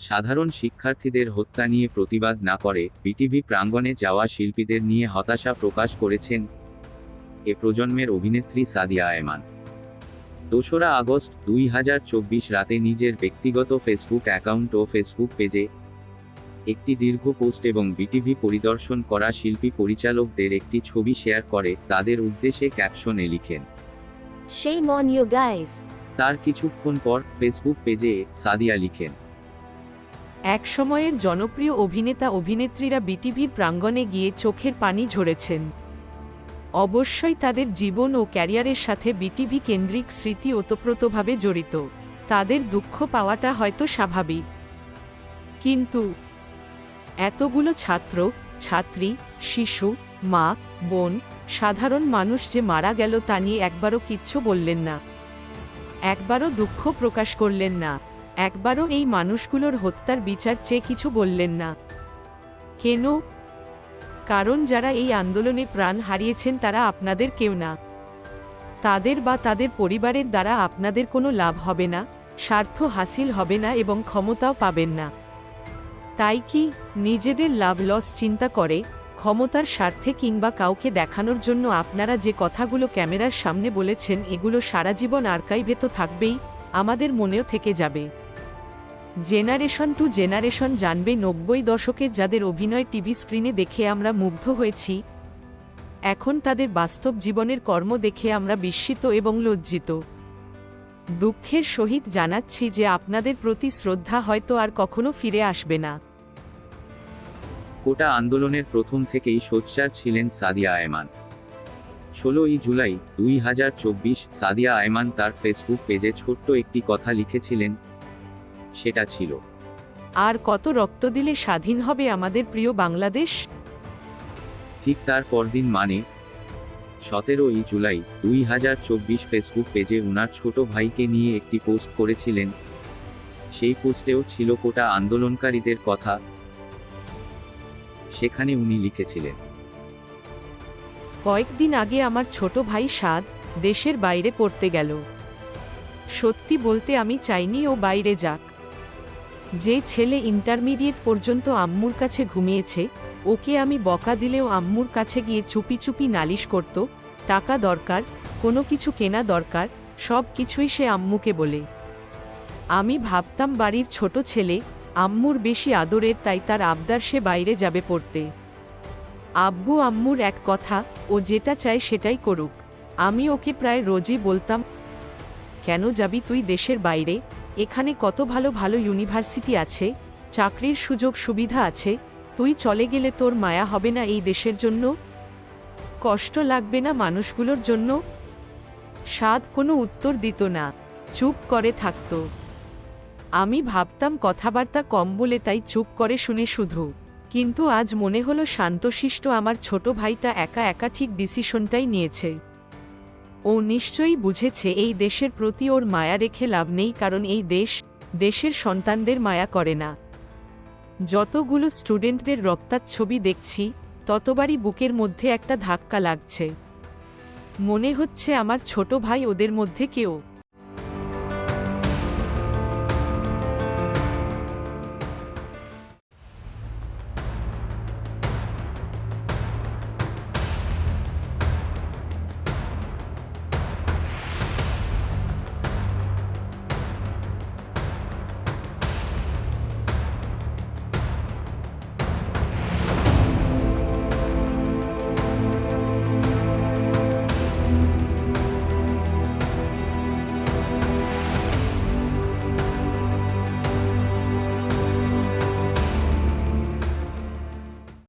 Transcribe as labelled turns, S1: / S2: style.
S1: সাধারণ শিক্ষার্থীদের হত্যা নিয়ে প্রতিবাদ না করে বিটিভি প্রাঙ্গণে যাওয়া শিল্পীদের নিয়ে হতাশা প্রকাশ করেছেন এ প্রজন্মের অভিনেত্রী সাদিয়া আয়মান দোসরা আগস্ট দুই হাজার চব্বিশ রাতে নিজের ব্যক্তিগত ফেসবুক অ্যাকাউন্ট ও ফেসবুক পেজে একটি দীর্ঘ পোস্ট এবং বিটিভি পরিদর্শন করা শিল্পী পরিচালকদের একটি ছবি শেয়ার করে তাদের উদ্দেশ্যে ক্যাপশনে লিখেন
S2: on you guys.
S1: তার কিছুক্ষণ পর ফেসবুক পেজে সাদিয়া লিখেন
S3: এক সময়ের জনপ্রিয় অভিনেতা অভিনেত্রীরা বিটিভির প্রাঙ্গণে গিয়ে চোখের পানি ঝরেছেন। অবশ্যই তাদের জীবন ও ক্যারিয়ারের সাথে বিটিভি কেন্দ্রিক স্মৃতি ওতপ্রোতভাবে জড়িত। তাদের দুঃখ পাওয়াটা হয়তো স্বাভাবিক। কিন্তু এতগুলো ছাত্র, ছাত্রী, শিশু, মা, বোন, সাধারণ মানুষ যে মারা গেল তা নিয়ে একবারও কিচ্ছু বললেন না। একবারও দুঃখ প্রকাশ করলেন না। একবারও এই মানুষগুলোর হত্যার বিচার চেয়ে কিছু বললেন না। কেন? কারণ যারা এই আন্দোলনে প্রাণ হারিয়েছেন তারা আপনাদের কেউ না। তাদের বা তাদের পরিবারের দ্বারা আপনাদের কোনো লাভ হবে না, স্বার্থ হাসিল হবে না এবং ক্ষমতাও পাবেন না। তাই কি নিজেদের লাভ লস চিন্তা করে, ক্ষমতার স্বার্থে কিংবা কাউকে দেখানোর জন্য আপনারা যে কথাগুলো ক্যামেরার সামনে বলেছেন, এগুলো সারা জীবন আর্কাইভে তো থাকবেই, আমাদের মনেও থেকে যাবে। জেনারেশন টু জেনারেশন জানবে নব্বই দশকের যাদের অভিনয় টিভি স্ক্রিনে দেখে আমরা মুগ্ধ হয়েছি, এখন তাদের বাস্তব জীবনের কর্ম দেখে আমরা বিস্মিত এবং লজ্জিত। দুঃখের সহিত জানাচ্ছি যে আপনাদের প্রতি শ্রদ্ধা হয়তো আর কখনো ফিরে আসবে না।
S1: কোটা আন্দোলনের প্রথম থেকেই সোচ্চার ছিলেন সাদিয়া আয়মান। ষোলোই জুলাই দুই হাজার চব্বিশ সাদিয়া আয়মান তার ফেসবুক পেজে ছোট্ট একটি কথা লিখেছিলেন সেটা ছিল।
S3: আর কত রক্ত দিলে স্বাধীন হবে আমাদের প্রিয় বাংলাদেশ?
S1: ঠিক তার পরদিন মানে সতেরোই জুলাই দুই হাজার চব্বিশ ফেসবুক পেজে উনার ছোট ভাইকে নিয়ে একটি পোস্ট করেছিলেন। সেই পোস্টেও ছিল কোটা আন্দোলনকারীদের কথা। সেখানে উনি লিখেছিলেন
S3: কয়েকদিন আগে আমার ছোট ভাই সাদ দেশের বাইরে পড়তে গেল। সত্যি বলতে আমি চাইনি ও বাইরে যাক। যে ছেলে ইন্টারমিডিয়েট পর্যন্ত আম্মুর কাছে ঘুমিয়েছে, ওকে আমি বকা দিলেও আম্মুর কাছে গিয়ে চুপি চুপি নালিশ করত, টাকা দরকার, কোনো কিছু কেনা দরকার, সব কিছুই সে আম্মুকে বলে। আমি ভাবতাম বাড়ির ছোট ছেলে আম্মুর বেশি আদরের, তাই তার আবদার সে বাইরে যাবে পড়তে। আব্বু আম্মুর এক কথা, ও যেটা চায় সেটাই করুক। আমি ওকে প্রায় রোজই বলতাম, কেন যাবি তুই দেশের বাইরে? এখানে কত ভালো ভালো ইউনিভার্সিটি আছে, চাকরির সুযোগ সুবিধা আছে, তুই চলে গেলে তোর মায়া হবে না এই দেশের জন্য? কষ্ট লাগবে না মানুষগুলোর জন্য? সাদ কোনো উত্তর দিত না, চুপ করে থাকত। আমি ভাবতাম কথাবার্তা কম বলে তাই চুপ করে শুনে শুধু। কিন্তু আজ মনে হলো শান্তশিষ্ট আমার ছোট ভাইটা একা একা ঠিক ডিসিশনটাই নিয়েছে। ও নিশ্চয়ই বুঝেছে এই দেশের প্রতি ওর মায়া রেখে লাভ নেই কারণ এই দেশ দেশের সন্তানদের মায়া করে না। যতগুলো স্টুডেন্টদের রক্তার ছবি দেখছি, ততবারই বুকের মধ্যে একটা ধাক্কা লাগছে। মনে হচ্ছে আমার ছোট ভাই ওদের মধ্যে কেউ